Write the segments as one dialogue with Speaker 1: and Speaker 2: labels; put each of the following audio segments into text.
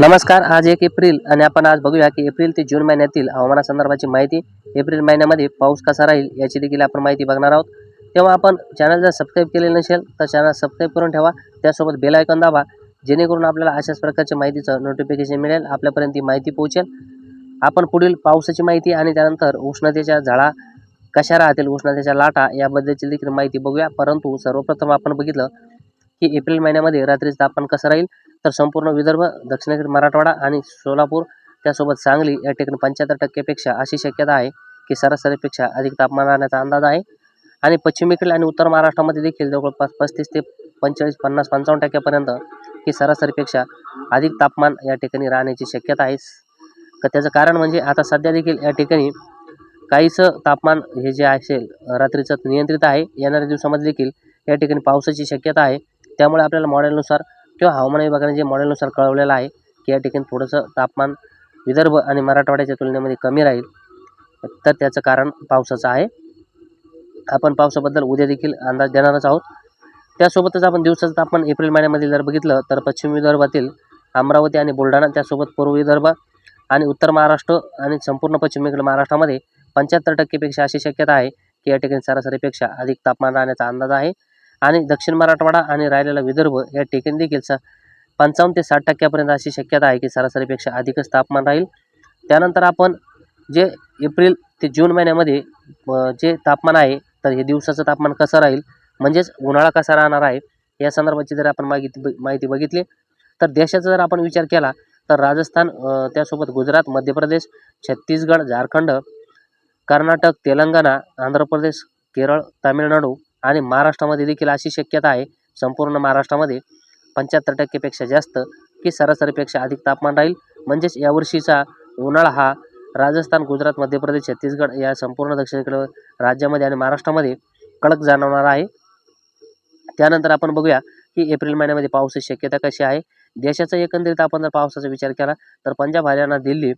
Speaker 1: नमस्कार आज एक एप्रिल आणि आपण आज बघूया की एप्रिल ते जून महिन्यातील हवामानासंदर्भाची माहिती. एप्रिल महिन्यामध्ये पाऊस कसा राहील याची देखील आपण माहिती बघणार आहोत. तेव्हा आपण चॅनल जर सबस्क्राईब केलेलं नसेल तर चॅनल सबस्क्राईब करून ठेवा. त्यासोबत बेल आयकॉन दाबा जेणेकरून आपल्याला अशाच प्रकारच्या माहितीचं नोटिफिकेशन मिळेल आपल्यापर्यंत ती माहिती पोहोचेल. आपण पुढील पावसाची माहिती आणि त्यानंतर उष्णतेच्या झाडा कशा राहतील उष्णतेच्या लाटा याबद्दलची देखील माहिती बघूया. परंतु सर्वप्रथम आपण बघितलं की एप्रिल महिन्यामध्ये रात्रीचं तापमान कसं राहील? तर संपूर्ण विदर्भ दक्षिणेकडील मराठवाडा आणि सोलापूर त्यासोबत सांगली या ठिकाणी पंच्याहत्तर टक्केपेक्षा अशी शक्यता आहे की सरासरीपेक्षा अधिक तापमान राहण्याचा अंदाज आहे. आणि पश्चिमेकडील आणि उत्तर महाराष्ट्रामध्ये देखील जवळपास पस्तीस ते पंचेचाळीस पन्नास पंचावन्न टक्क्यापर्यंत ही सरासरीपेक्षा अधिक तापमान या ठिकाणी राहण्याची शक्यता आहे. त्याचं कारण म्हणजे आता सध्या देखील या ठिकाणी काहीसं तापमान हे जे असेल रात्रीचं नियंत्रित आहे. येणाऱ्या दिवसामध्ये देखील या ठिकाणी पावसाची शक्यता आहे. त्यामुळे आपल्याला मॉडेलनुसार किंवा हवामान विभागाने जे मॉडेलनुसार कळवलेलं आहे की या ठिकाणी थोडंसं तापमान विदर्भ आणि मराठवाड्याच्या तुलनेमध्ये कमी राहील तर त्याचं कारण पावसाचं आहे. आपण पावसाबद्दल उद्या देखील अंदाज देणारच आहोत. त्यासोबतच आपण दिवसाचं तापमान एप्रिल महिन्यामध्ये जर बघितलं तर पश्चिम विदर्भातील अमरावती आणि बुलढाणा त्यासोबत पूर्व विदर्भ आणि उत्तर महाराष्ट्र आणि संपूर्ण पश्चिमेकडील महाराष्ट्रामध्ये पंच्याहत्तर टक्केपेक्षा अशी शक्यता आहे की या ठिकाणी सरासरीपेक्षा अधिक तापमान राहण्याचा अंदाज आहे. आणि दक्षिण मराठवाडा आणि राहिलेला विदर्भ या ठिकाणी देखील स पंचावन्न ते साठ टक्क्यापर्यंत अशी शक्यता आहे की सरासरीपेक्षा अधिकच तापमान राहील. त्यानंतर आपण जे एप्रिल ते जून महिन्यामध्ये जे तापमान आहे तर हे दिवसाचं तापमान कसं राहील? म्हणजेच उन्हाळा कसा राहणार आहे? या संदर्भाची जर आपण माहिती माहिती बघितली तर देशाचा जर आपण विचार केला तर राजस्थान त्यासोबत गुजरात मध्य प्रदेश छत्तीसगड झारखंड कर्नाटक तेलंगणा आंध्र प्रदेश केरळ तामिळनाडू आणि महाराष्ट्रामध्ये देखील अशी शक्यता आहे संपूर्ण महाराष्ट्रामध्ये पंच्याहत्तर टक्केपेक्षा जास्त की सरासरीपेक्षा अधिक तापमान राहील. म्हणजेच यावर्षीचा उन्हाळा हा राजस्थान गुजरात मध्य प्रदेश छत्तीसगड या संपूर्ण दक्षिणेकडे राज्यामध्ये आणि महाराष्ट्रामध्ये कडक जाणवणार आहे. त्यानंतर आपण बघूया की एप्रिल महिन्यामध्ये पावसाची शक्यता कशी आहे. देशाचा एकंदरीत आपण जर पावसाचा विचार केला तर पंजाब हरियाणा दिल्ली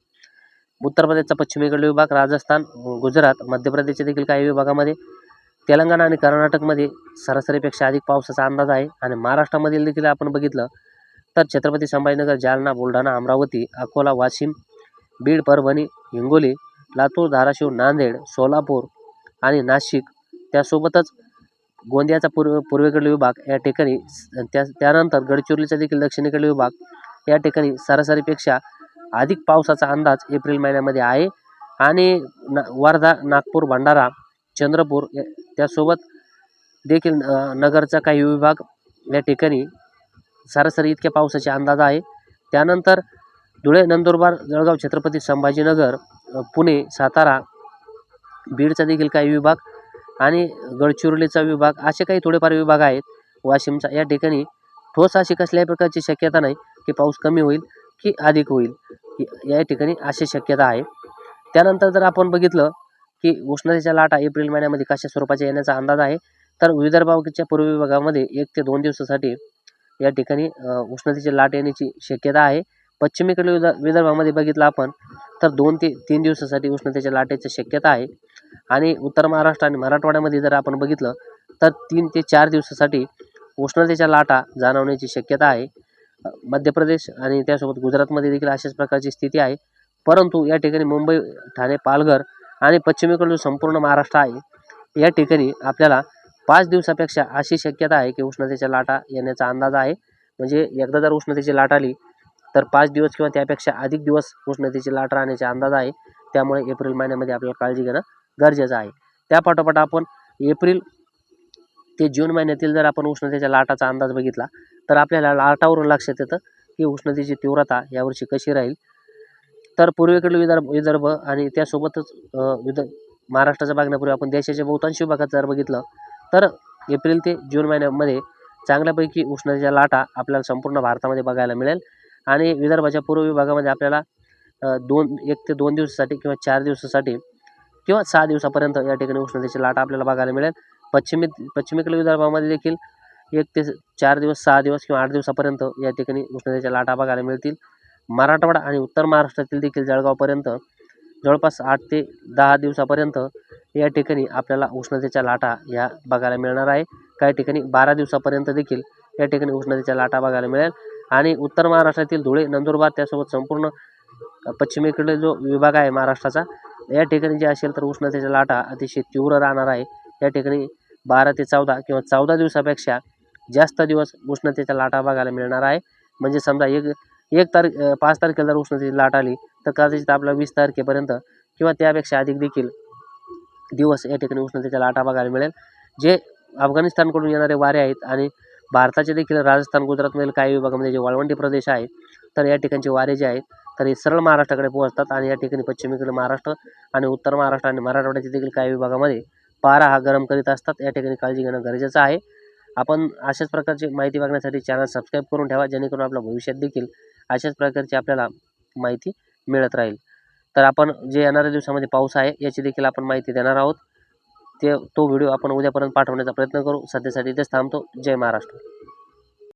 Speaker 1: उत्तर प्रदेशचा पश्चिमेकडील विभाग राजस्थान गुजरात मध्य प्रदेशच्या देखील काही विभागामध्ये तेलंगणा आणि कर्नाटकमध्ये सरासरीपेक्षा अधिक पावसाचा अंदाज आहे. आणि महाराष्ट्रामधील देखील आपण बघितलं तर छत्रपती संभाजीनगर जालना बुलढाणा अमरावती अकोला वाशिम बीड परभणी हिंगोली लातूर धाराशिव नांदेड सोलापूर आणि नाशिक त्यासोबतच गोंदियाचा पूर्व पूर्वेकडील विभाग या ठिकाणी स- त्या त्यानंतर गडचिरोलीचा देखील दक्षिणेकडील विभाग या ठिकाणी सरासरीपेक्षा अधिक पावसाचा अंदाज एप्रिल महिन्यामध्ये आहे. आणि ना वर्धा नागपूर भंडारा चंद्रपूर या- त्यासोबत देखील नगरचा काही विभाग या ठिकाणी सरासरी इतक्या पावसाचे अंदाज आहे. त्यानंतर धुळे नंदुरबार जळगाव छत्रपती संभाजीनगर पुणे सातारा बीडचा देखील काही विभाग आणि गडचिरोलीचा विभाग असे काही थोडेफार विभाग आहेत. वाशिमचा या ठिकाणी ठोस अशी कसल्याही प्रकारची शक्यता नाही की पाऊस कमी होईल की अधिक होईल. या ठिकाणी अशी शक्यता आहे. त्यानंतर जर आपण बघितलं की उष्णतेच्या लाटा एप्रिल महिन्यामध्ये कशा स्वरूपाच्या येण्याचा अंदाज आहे. तर विदर्भाच्या पूर्व विभागामध्ये एक ते दोन दिवसासाठी या ठिकाणी उष्णतेची लाट येण्याची शक्यता आहे. पश्चिमेकडील विद विदर्भामध्ये बघितलं आपण तर दोन ते तीन दिवसासाठी उष्णतेच्या लाटेची शक्यता आहे. आणि उत्तर महाराष्ट्र आणि मराठवाड्यामध्ये जर आपण बघितलं तर तीन ते चार दिवसासाठी उष्णतेच्या लाटा जाणवण्याची शक्यता आहे. मध्य प्रदेश आणि त्यासोबत गुजरातमध्ये देखील अशाच प्रकारची स्थिती आहे. परंतु या ठिकाणी मुंबई ठाणे पालघर आणि पश्चिमेकडील संपूर्ण महाराष्ट्र आहे. या ठिकाणी आपल्याला पाच दिवसापेक्षा अशी शक्यता आहे की उष्णतेच्या लाटा येण्याचा अंदाज आहे. म्हणजे एकदा जर उष्णतेची लाट आली तर पाच दिवस किंवा त्यापेक्षा अधिक दिवस उष्णतेची लाट राहण्याचा अंदाज आहे. त्यामुळे एप्रिल महिन्यामध्ये आपल्याला काळजी घेणं गरजेचं आहे. त्या पाठोपाठ आपण एप्रिल ते जून महिन्यातील जर आपण उष्णतेच्या लाटाचा अंदाज बघितला तर आपल्याला लाटावरून लक्षात येतं की उष्णतेची तीव्रता यावर्षी कशी राहील. तर पूर्वेकडील विदर्भ विदर्भ आणि त्यासोबतच विद महाराष्ट्राचा बघण्यापूर्वी आपण देशाच्या बहुतांशी विभागात जर बघितलं तर एप्रिल ते जून महिन्यामध्ये चांगल्यापैकी उष्णतेच्या लाटा आपल्याला संपूर्ण भारतामध्ये बघायला मिळेल. आणि विदर्भाच्या पूर्व विभागामध्ये आपल्याला दोन एक ते दोन दिवसासाठी किंवा चार दिवसासाठी किंवा सहा दिवसापर्यंत या ठिकाणी उष्णतेची लाट आपल्याला बघायला मिळेल. पश्चिमे पश्चिमेकडील विदर्भामध्ये देखील एक ते चार दिवस सहा दिवस किंवा आठ दिवसापर्यंत या ठिकाणी उष्णतेच्या लाटा बघायला मिळतील. मराठवाडा आणि उत्तर महाराष्ट्रातील देखील जळगावपर्यंत जवळपास आठ ते दहा दिवसापर्यंत या ठिकाणी आपल्याला उष्णतेच्या लाटा ह्या बघायला मिळणार आहे. काही ठिकाणी बारा दिवसापर्यंत देखील या ठिकाणी उष्णतेच्या लाटा बघायला मिळेल. आणि उत्तर महाराष्ट्रातील धुळे नंदुरबार त्यासोबत संपूर्ण पश्चिमेकडे जो विभाग आहे महाराष्ट्राचा या ठिकाणी जे असेल तर उष्णतेच्या लाटा अतिशय तीव्र राहणार आहे. या ठिकाणी बारा ते चौदा किंवा चौदा दिवसापेक्षा जास्त दिवस उष्णतेच्या लाटा बघायला मिळणार आहे. म्हणजे समजा एक एक तारीख पाच तारखेला जर उष्णतेची लाट आली तर कदाचित आपला वीस तारखेपर्यंत किंवा त्यापेक्षा अधिक देखील दिवस या ठिकाणी उष्णतेच्या लाटा बघायला मिळेल. जे अफगाणिस्तानकडून येणारे वारे आहेत आणि भारताचे देखील राजस्थान गुजरातमधील काही विभागामध्ये जे वाळवंटी प्रदेश आहे तर या ठिकाणचे वारे जे आहेत तर हे सरळ महाराष्ट्राकडे पोहोचतात आणि या ठिकाणी पश्चिमेकडील महाराष्ट्र आणि उत्तर महाराष्ट्र आणि मराठवाड्याच्या देखील काही विभागामध्ये पारा हा गरम करीत असतात. या ठिकाणी काळजी घेणं गरजेचं आहे. आपण अशाच प्रकारची माहिती बघण्यासाठी चॅनल सबस्क्राईब करून ठेवा जेणेकरून आपल्या भविष्यात देखील अशाच प्रकारची आपल्याला माहिती मिळत राहील. तर आपण जे येणाऱ्या दिवसामध्ये पाऊस आहे याची देखील आपण माहिती देणार आहोत. ते तो व्हिडिओ आपण उद्यापर्यंत पाठवण्याचा प्रयत्न करू. सध्यासाठी इथेच थांबतो. जय महाराष्ट्र.